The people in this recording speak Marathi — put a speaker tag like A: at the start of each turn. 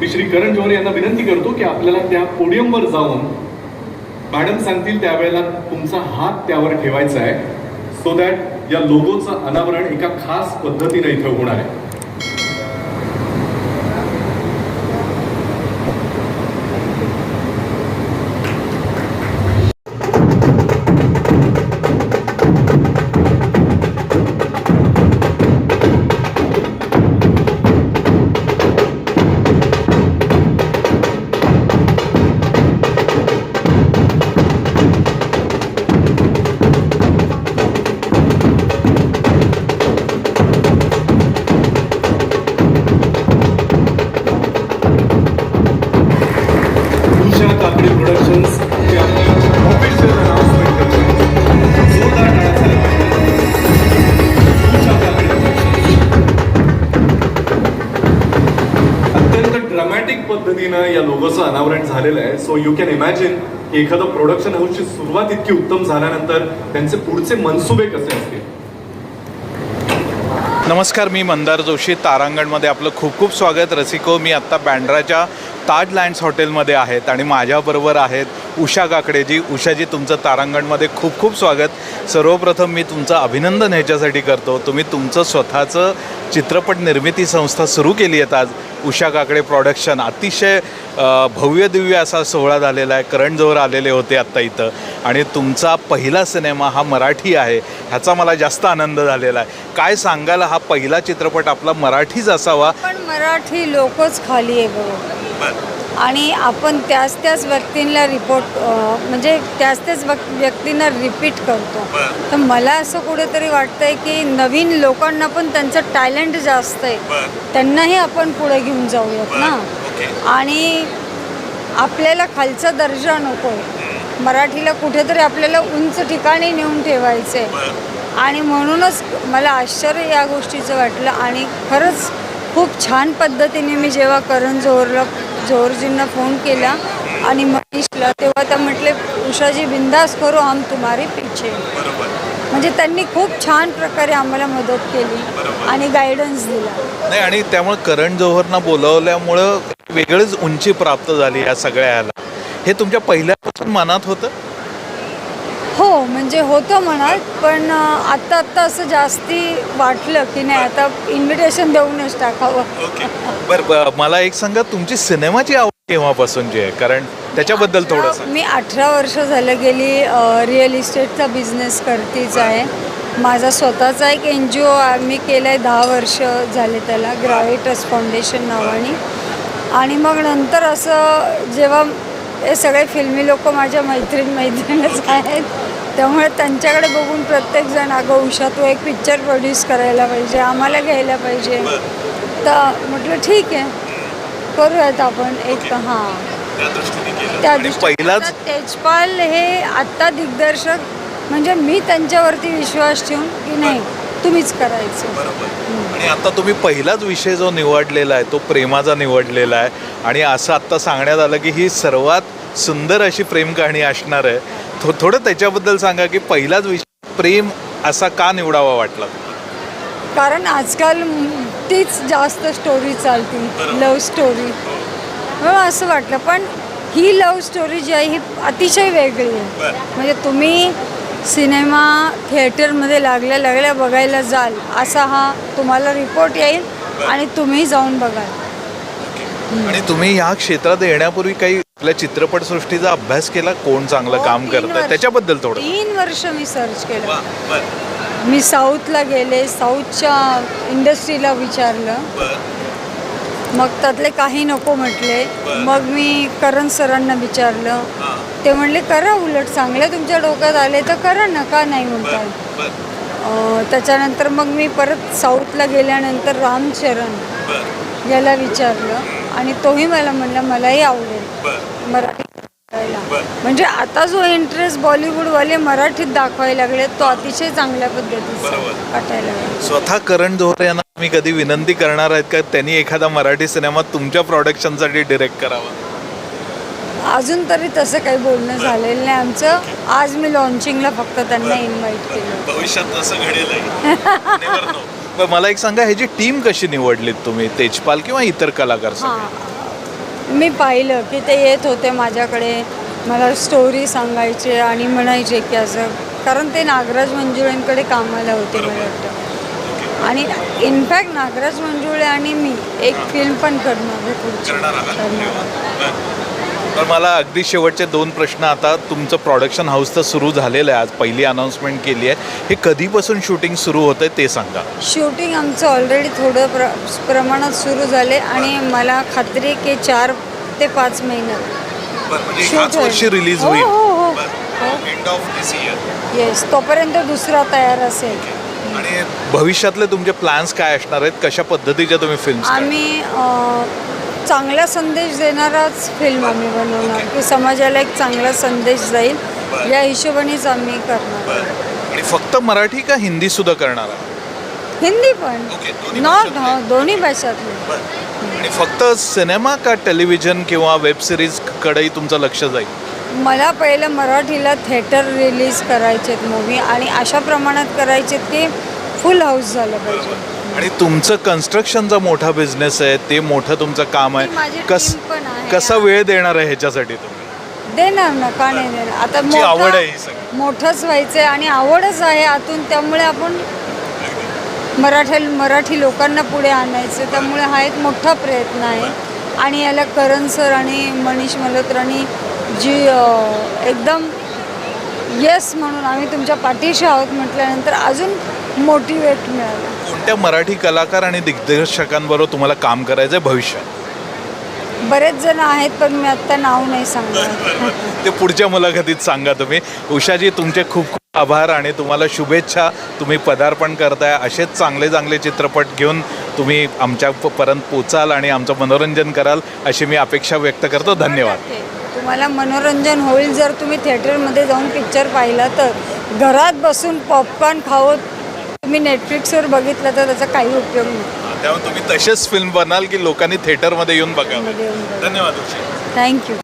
A: मी श्री करण जोहर यांना विनंती करतो की आपल्याला त्या पोडियमवर जाऊन मॅडम सांगतील त्यावेळेला तुमचा हात त्यावर ठेवायचा आहे सो दॅट या लोगोचं अनावरण एका खास पद्धतीने इथे होणार आहे. लोगोचं अनावरण झालेलं आहे. सो यू कॅन इमॅजिन की एखादं प्रोडक्शन हाऊसची सुरुवात इतकी उत्तम झाल्यानंतर त्यांचे पुढचे मनसुबे कसे असतील?
B: नमस्कार मी मंदार जोशी. तारांगणमध्ये आपलं खूप खूप स्वागत. रसिको मी आत्ता बँड्राच्या ताज लँड्स हॉटेलमध्ये आहेत आणि माझ्याबरोबर आहेत उषा काकडे जी उषाजी तुमचं तारांगणमध्ये खूप खूप स्वागत. सर्वप्रथम मी तुमचं अभिनंदन ह्याच्यासाठी करतो. तुम्ही तुमचं स्वतःचं चित्रपट निर्मिती संस्था सुरू केली आहेत आज. उषा काकडे प्रॉडक्शन अतिशय भव्य दिव्य असा सोहळा झालेला आहे. करण जोहर आलेले होते आत्ता इथं. आणि तुमचा पहिला सिनेमा हा मराठी आहे. ह्याचा मला जास्त आनंद झालेला आहे. काय सांगायला हा पहिला चित्रपट आपला मराठीच असावा?
C: पण मराठी लोकच खाली आहे बरोबर आणि आपण त्याच त्याच व्यक्तींना रिपोर्ट म्हणजे त्याच त्याच व्यक्तींना रिपीट करतो. तर मला असं कुठेतरी वाटतंय की नवीन लोकांना पण त्यांचं टॅलेंट जास्त आहे. त्यांनाही आपण पुढे घेऊन जाऊयात ना. आणि आपल्याला खालचा दर्जा नको आहे मराठीला कुठेतरी आपल्याला उंच ठिकाणी नेऊन ठेवायचं आहे आणि म्हणूनच मला आश्चर्य या गोष्टीचं वाटलं. आणि खरंच खूप छान पद्धतीने मी जेव्हा करण जोहरला जोहरजींना फोन केला आणि मनीषला तेव्हा त्या म्हटले उषाजी बिंदास करो हम तुम्हारे पीछे. म्हणजे त्यांनी खूप छान प्रकारे आम्हाला मदत केली आणि गायडन्स दिला.
B: नाही आणि त्यामुळे करण जोहरना बोलवल्यामुळं वेगळीच उंची प्राप्त झाली या सगळ्या ह्याला हे तुमच्या पहिल्यापासून मनात होतं?
C: हो म्हणजे होतं मनात पण आत्ता आत्ता असं जास्ती वाटलं की नाही आता इन्व्हिटेशन देऊनच टाकावं.
B: बरं ब- मला एक सांगा तुमची सिनेमाची आवड केव्हापासूनची आहे? कारण त्याच्याबद्दल थोडंसं.
C: मी अठरा वर्ष झालं गेली रिअल इस्टेटचा बिझनेस करतीच आहे. माझा स्वतःचा एक एन जी ओ मी केलं आहे दहा वर्ष झाले त्याला ग्राविटस फाउंडेशन नावाने. आणि मग नंतर असं जेव्हा हे सगळे फिल्मी लोक माझ्या मैत्रीण मैत्रिणच आहेत त्यामुळे त्यांच्याकडे बघून प्रत्येकजण अगं उषा तू एक पिक्चर प्रोड्यूस करायला पाहिजे आम्हाला घ्यायला पाहिजे. तर म्हटलं ठीक आहे करूयात आपण एक हां. त्या
B: पहिलाच
C: तेजपाल हे आत्ता दिग्दर्शक म्हणजे मी त्यांच्यावरती विश्वास ठेवून की नाही तुम्हीच करायचं.
B: आणि आता तुम्ही पहिलाच विषय जो निवडलेला आहे तो प्रेमाचा निवडलेला आहे. आणि असं आत्ता सांगण्यात आलं की ही सर्वात सुंदर अशी प्रेम कहाणी असणार आहे. थो थोडं त्याच्याबद्दल सांगा की पहिलाच विषय प्रेम असा का निवडावा वाटला?
C: कारण आजकाल तीच जास्त स्टोरी चालती लव्ह स्टोरी म्हणून असं वाटलं. पण ही लव्ह स्टोरी जी आहे ही अतिशय वेगळी आहे. म्हणजे तुम्ही सिनेमा थिएटरमध्ये लागल्या लागल्या बघायला जाल असा हा तुम्हाला रिपोर्ट येईल आणि तुम्ही जाऊन बघाल.
B: आणि तुम्ही ह्या क्षेत्रात येण्यापूर्वी काही आपल्या चित्रपटसृष्टीचा अभ्यास केला कोण चांगलं
C: हो,
B: काम
C: वर्ष.
B: त्याच्याबद्दल थोडं.
C: तीन वर्ष मी सर्च केलं. मी साऊथला गेले साऊथच्या इंडस्ट्रीला विचारलं. मग त्यातले काही नको म्हटले. मग मी करण सरांना विचारलं. ते म्हणले करा उलट चांगलं तुमच्या डोक्यात आले तर करा ना का नाही म्हणतात. अं, त्याच्यानंतर मग मी परत साऊथला गेल्यानंतर रामचरण याला विचारलं. आणि तोही मला म्हणला मलाही आवडेल. मराठी म्हणजे आता जो इंटरेस्ट बॉलिवूडवाले मराठीत दाखवायला लागले तो अतिशय चांगल्या पद्धतीचा वाटायला लागला.
B: स्वतः करण जोहर यांना तुम्ही कधी विनंती करणार आहेत का? त्यांनी एखादा मराठी सिनेमा तुमच्या प्रोडक्शनसाठी डिरेक्ट करावा.
C: अजून तरी तसं काही बोलणं झालेलं नाही आमचं. आज मी लॉन्चिंगला फक्त त्यांना इन्व्हाइट केलं.
B: भविष्यात असं घडेल मला एक सांगा ह्याची टीम कशी निवडलीत तुम्ही? तेजपाल किंवा इतर कलाकार सगळे?
C: हां मी पाहिलं की ते येत होते माझ्याकडे मला स्टोरी सांगायचे आणि म्हणायचे की असं कारण ते नागराज मंजुळेंकडे कामाला होते मला वाटतं. आणि इनफॅक्ट नागराज मंजुळे आणि मी एक फिल्म पण करणार आहे पुढची. करणार.
B: तर मला अगदी शेवटचे दोन प्रश्न आता तुमचं प्रोडक्शन हाऊस तर सुरू झालेलं आहे. आज पहिली अनाऊन्समेंट केली आहे. हे कधीपासून शूटिंग सुरू होतं आहे ते सांगा.
C: शूटिंग आमचं ऑलरेडी थोडं प्र प्रमाणात सुरू झाले आणि मला खात्री आहे की चार ते पाच महिन्यात
B: म्हणजे वर्षी. रिलीज
C: हो
B: होईल.
C: हो हो. हो
B: end of this year
C: yes तोपर्यंत दुसरा तयार असेल.
B: आणि भविष्यातले तुमचे प्लॅन्स काय असणार आहेत? कशा पद्धतीच्या तुम्ही फिल्म
C: आम्ही चांगला संदेश देणाराच फिल्म आम्ही बनवणार. की समाजाला एक चांगला संदेश जाईल. या हिशोबानेच आम्ही करणार.
B: आणि फक्त मराठी का हिंदी सुद्धा करणार आहे
C: हिंदी पण.
B: ओके, दोन्ही
C: नॉट
B: भाषातले.
C: हो दोन्ही भाषातले.
B: आणि फक्त सिनेमा का टेलिव्हिजन किंवा वेब सिरीज कडेही तुमचं लक्ष जाईल?
C: मला पहिलं मराठीला थिएटर रिलीज करायचेत मूवी आणि अशा प्रमाणात करायचेत की फुल हाऊस झालं पाहिजे.
B: आणि तुमचं कन्स्ट्रक्शनचा मोठा बिझनेस आहे ते मोठं तुमचं काम
C: ती माझी
B: आहे कस
C: team पण आहे.
B: कसा वेळ देणार आहे ह्याच्यासाठी तुम्ही?
C: देणार ना का नाही देणार? आता
B: तुमची आवड आहे ही सगळी.
C: मोठंच व्हायचंय आणि आवडच आहे आतून त्यामुळे आपण मराठी मराठी लोकांना पुढे आणायचं त्यामुळे हा एक मोठा प्रयत्न आहे. आणि याला करण सर आणि मनीष मल्होत्रांनी जी अं, एकदम येस म्हणून आम्ही तुमच्या पाठीशी आहोत म्हटल्यानंतर अजून मोटिवेट मिळालं.
B: कोणत्या मराठी कलाकार आणि दिग्दर्शकांबरोबर तुम्हाला काम करायचं आहे भविष्यात?
C: बरेच जण आहेत पण मी आत्ता नाव नाही सांगणार.
B: ते पुढच्या मुलाखतीत सांगा तुम्ही. उषाजी तुमचे खूप खूप आभार आणि तुम्हाला शुभेच्छा. तुम्ही पदार्पण करताय. असेच चांगले चांगले चित्रपट घेऊन तुम्ही आमच्या प- पर्यंत पोचाल आणि आमचं मनोरंजन कराल अशी मी अपेक्षा व्यक्त करतो. धन्यवाद.
C: ओके. तुम्हाला मनोरंजन होईल जर तुम्ही थिएटरमध्ये जाऊन पिक्चर पाहिला तर. घरात बसून पॉपकॉर्न खावत तुम्ही नेटफ्लिक्सवर बघितलं तर त्याचा काही उपयोग नाही.
B: त्यामुळे तुम्ही तसेच फिल्म बनाल की लोकांनी थिएटरमध्ये येऊन बघावं. धन्यवाद उषा
C: थँक्यू